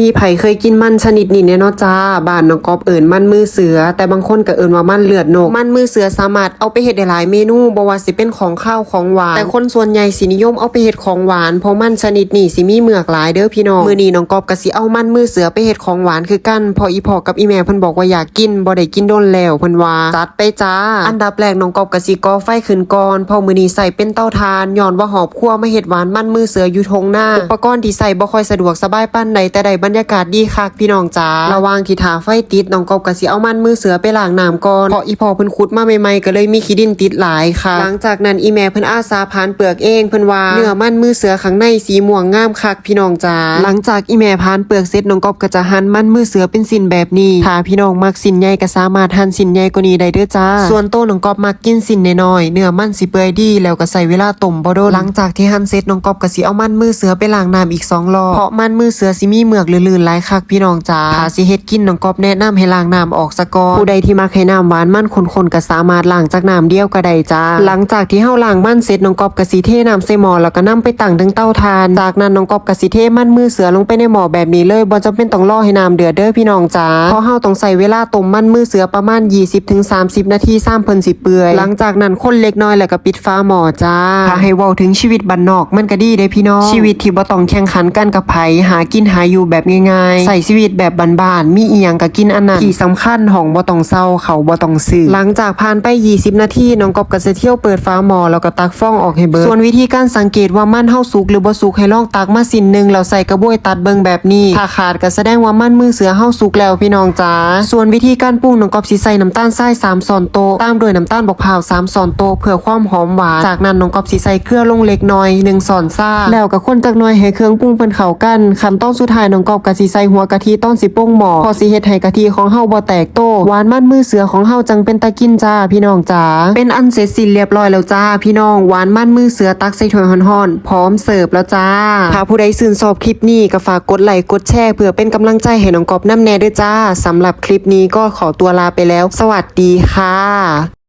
มีไผเคยกินมันชนิดนี้เนี่ยเนาะจ้าบ้านน้องกอบเอิญมันมือเสือ แต่บางคนก็เอิญว่ามันเลือดนก มันมือเสือสามารถเอาไปเฮ็ดได้หลายเมนูบ่ว่าสิเป็นของข้าวของหวาน แต่คนส่วนใหญ่สินิยมเอาไปเฮ็ดของหวานเพราะมันชนิดนี้สิมีเมือกหลายเด้อพี่น้องมื้อนี้น้องกอบก็สิเอามันมือเสือไปเฮ็ดของหวานคือกันพออีพ่อกับอีแม่เพิ่นบอกว่าอยากกินบ่ได้กินโดนแล้วเพิ่นว่าจัดไปจ้า อันดับแรกน้องกอบก็สิก่อไฟขึ้นก่อนพอมื้อนี้ใส่เป็นเตาถ่านย้อนว่าหอบครัวมาเฮ็ดหวานมันมือเสืออยู่ทงหน้าอุปกรณ์ที่ใส่บ่ค่อยสะดวกสบายปานใดแต่ได้บรรยากาศดีคักพี่น้องจ้าระว่างที่ถาไฟติดน้องกบก็สิเอามันมือเสือไปล้างน้ำก่อนเพราะอีพอเพิ่นขุดมาใหม่ๆก็เลยมีขี้ดินติดหลายค่ะ หลังจากนั้นอีแม่เพิ่นอาสาพานเปลือกเองเพิ่นว่าเนื้อมันมือเสือข้างในสีม่วงงามคักพี่น้องจ้าหลังจากอีแม่พานเปลือกเสร็จน้องกบก็จะหั่นมันมือเสือเป็นสินแบบนี้ถ้าพี่น้องมักสินใหญ่ก็สามารถหั่นสินใหญ่กว่านี้ได้เด้อจ้า ส่วนโตน้องกบมักกินสินน้อยๆเนื้อมันสิเปื่อยดี แล้วก็ใส่เวลาต้มบ่โดนหลังจากที่หั่นเสร็จน้องกบก็สิเอามันมือเสือไปล้างน้ำอีกสองรอบเพราะมันมือเสือสิมีเมือกลื่นๆหลายคักพี่น้องจ้าถ้าสิเฮ็ดกินน้องกอบแนะนำให้ล้างน้ำออกซะก่อนผู้ใดที่มักให้น้ำหวานมันข้นๆก็สามารถล้างจากน้ำเดียวก็ได้จ้า หลังจากที่เฮาล้างมันเสร็จน้องกอบก็สิเทน้ำใส่หม้อแล้วก็นำไปตั้งถึงเตาถ่าน จากนั้นน้องกอบก็สิเทมันมือเสือลงไปในหม้อแบบนี้เลยบ่จำเป็นต้องรอให้น้ำเดือดเด้อพี่น้องจ้าเพราะเฮาต้องใส่เวลาต้มมันมือเสือประมาณ 20-30 นาทีซ้ำเพิ่นสิเปื่อย หลังจากนั้นคนเล็กน้อยแล้วก็ปิดฟ้าหม้อจ้าถ้าให้เว้าถึงชีวิตบ้านนอกมันก็ดีเด้พี่น้องชีวิตที่บ่ต้องแข่งขันกันกับไผหากินหาอยู่แบบง่ายๆ ใส่ชีวิตแบบบ้านๆ มีเอียงก็กินอันนั้นที่สำคัญของบ่ต้องเศร้าเขาบ่ต้องซื้อ หลังจากผ่านไป 20 นาทีน้องกบก็จะเที่ยวเปิดฟ้าหมอแล้วก็ตักฟองออกให้เบิดส่วนวิธีการสังเกตว่ามันเฮาสุกหรือบ่สุกให้ลองตักมาสินหนึงแล้วใส่กระบวยตัดเบิงแบบนี้ ถ้าขาดก็แสดงว่ามันมือเสือเฮาสุกแล้วพี่น้องจ๋า ส่วนวิธีการปรุงน้องกบสิใส่น้ำตาลทราย3ช้อนโต๊ะตามด้วยน้ำตาลบกพร้าว3ช้อนโต๊ะเพื่อความหอมหวาน จากนั้นน้องกบสิใส่เกลือลงเล็กน้อย1ช้อนซ่าแล้วก็คนจักหน่อยให้เครื่องปรุงเพิ่นเข้ากันขั้นตอนสุดท้ายน้องกบก็สิใส่หัวกะทิต้นสิโป้งหมอพอสิเฮ็ดให้กะทิของเฮาบ่แตกโตหวานมันมือเสือของเฮาจังเป็นตะกินจ้าพี่น้องจ๋าเป็นอันเสร็จสิ้นเรียบร้อยแล้วจ้า พี่น้องหวานมันมือเสือตักใส่ถ้วยฮ้อนๆพร้อมเสิร์ฟแล้วจ้าถ้าผู้ใดชื่นชอบคลิปนี้ก็ฝากกดไลค์กดแชร์เพื่อเป็นกำลังใจให้น้องกอบน้ำแน่ด้วยจ้าสำหรับคลิปนี้ก็ขอตัวลาไปแล้ว สวัสดีค่ะ